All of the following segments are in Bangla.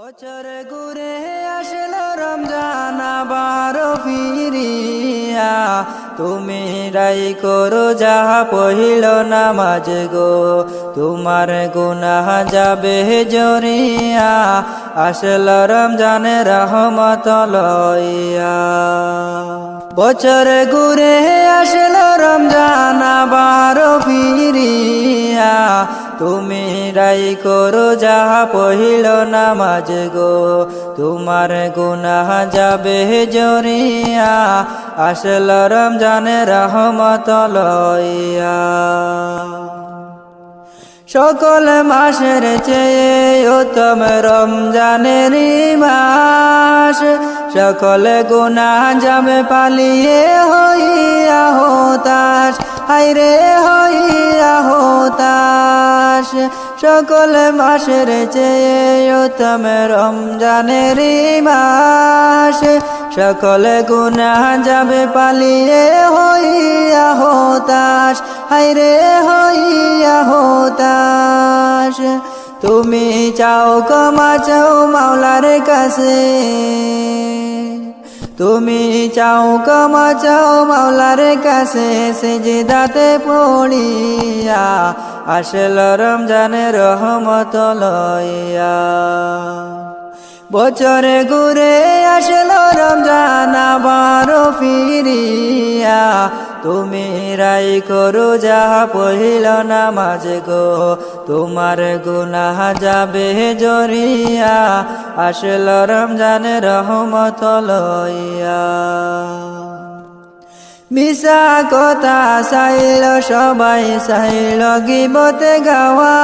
বছরে ঘুরে আসলো রমজান, আবার ফিরিয়া। তুমি রাই করো যাহা পহিল নামাজ গো। তোমার গুনাহ যাবে জরিয়া। আসলো রমজানে রহমত লইয়া। বছরে ঘুরে আসলো রমজান, আবার ফিরিয়া। তুমি রাই করো যাহা পহিল নামাজ গো। তোমার গুনাহ যাবে জরিয়া। আসল রমজানে রহমত লইয়া। সকল মাসের চেয়ে উত্তম রমজানের মাস। সকল গুণা যাবে পালিয়ে হইয়া হতাশ। হাইরে হতাশ সকল মাসের চেয়ে উত্তম রমজানের মাস, সকল গুণা যাবে পালিয়ে হইয়া হতাশ। হাইরে হইয়া হতাশ। তুমি চাও কমা চাও মাওলার কাছে। তুমি চাও কমা চাও মাওলার কাছে সে যে দাতে পড়িয়া, আসল রমজানের রহমত লইয়া। বছরে ঘুরে আসল রমজান আবার ফিরিয়া তুমি রাই করো যাহা পহিল নামাজ গো। তোমার গুনাহ যাবে জরিয়া, আসলো রমজান রহমত লইয়া। মিশা কথা চাইল সবাই চাইল গিবতে গাওয়া।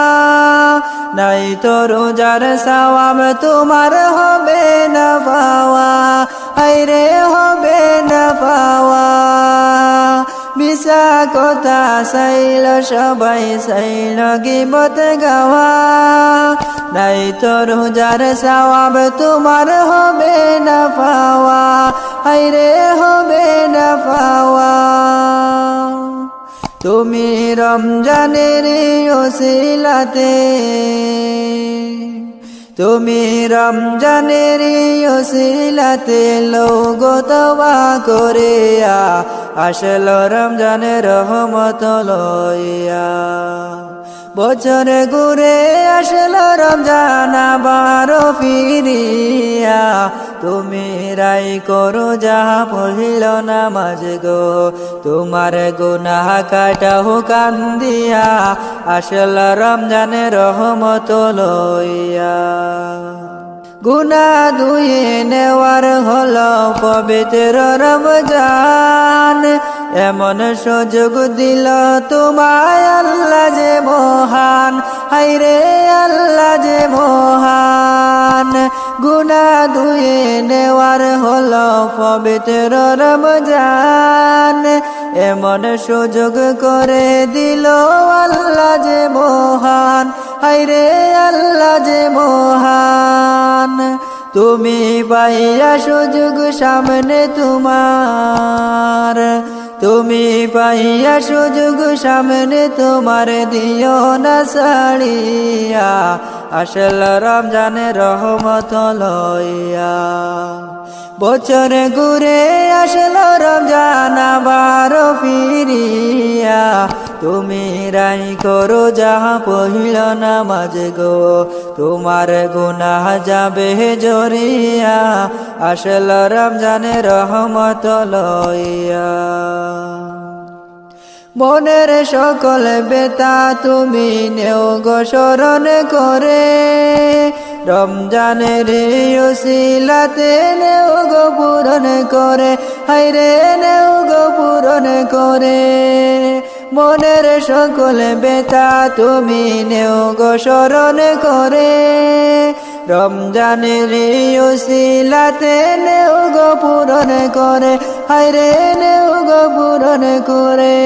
নাই তো রোজার সওয়াব তোমার হবে না পাওয়া। কথা চাইল, সবাই চাইল গিবতে গাওয়া। নাই তো রোজার সওয়াব তোমার হবে না পাওয়া। আইরে হবে না পাওয়া। তুমি রমজানের ওসিলাতে, তুমি রমজানের ওসিলাতে লোগতবা করিয়া আসল রমজানের রহমত লইয়া। বছরে ঘুরে আসলো রমজান আবার ফিরিয়া। তুমি রাই করো যাহা পড়িল নামাজ গো। তোমার গুনাহ কাটাহু কান্দিয়া। আসল রমজানে রহমত লইয়া। গুনা ধুয়ে নেওয়ার হলো পবিত্র রমজান। এমন সুযোগ দিল তোমায় আল্লাহ যে মহান। হাইরে আল্লাহ যে মহান। গুনা ধুয়ে নেওয়ার হলো পবিত্র রমজান। এমন সুযোগ করে দিল আল্লাহ যে মহান। হাইরে আল্লাহ যে মহান। তুমি পাইয়া সুযোগ সামনে তোমার। তুমি পাইয়া সুযোগ সামনে তোমার দিও না সাড়িয়া আসল রমজানে রহমত লইয়া। বছরে ঘুরে আসলো রমজান আবার ফিরিয়া। তুমি রাই করো যাহা পহিল নামাজ গো, তোমার গুনাহ যাবে জরিয়া। আসল রমজানে রহমত লইয়া। মনের সকল বেতা তুমি নেও গো স্মরণ করে। রমজানের ওসিলাতে নেও গো পূরণ করে হাইরে নেও গো পূরণ করে। মনের সকল বেতা তুমি নেও গো স্মরণ করে। রমজানের ওসিলাতে নেও গো পূরণ করে হাইরে নেও গো পূরণ করে।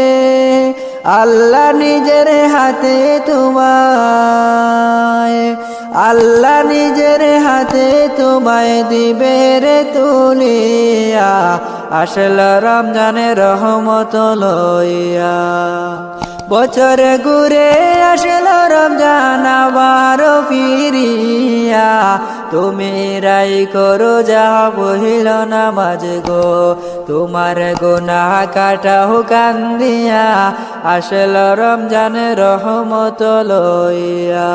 আল্লাহ নিজের হাতে তোমায়, আল্লাহ নিজের হাতে তোমায় দিবে রে তুলিয়া। আসল রমজানের রহমত লইয়া। বছরে ঘুরে আসল রমজান তুমি রাই করো যা বহিল নামাজ গো। তোমার গোনা কাটাও কান্দিয়া, আসল রমজান রহমত লইয়া।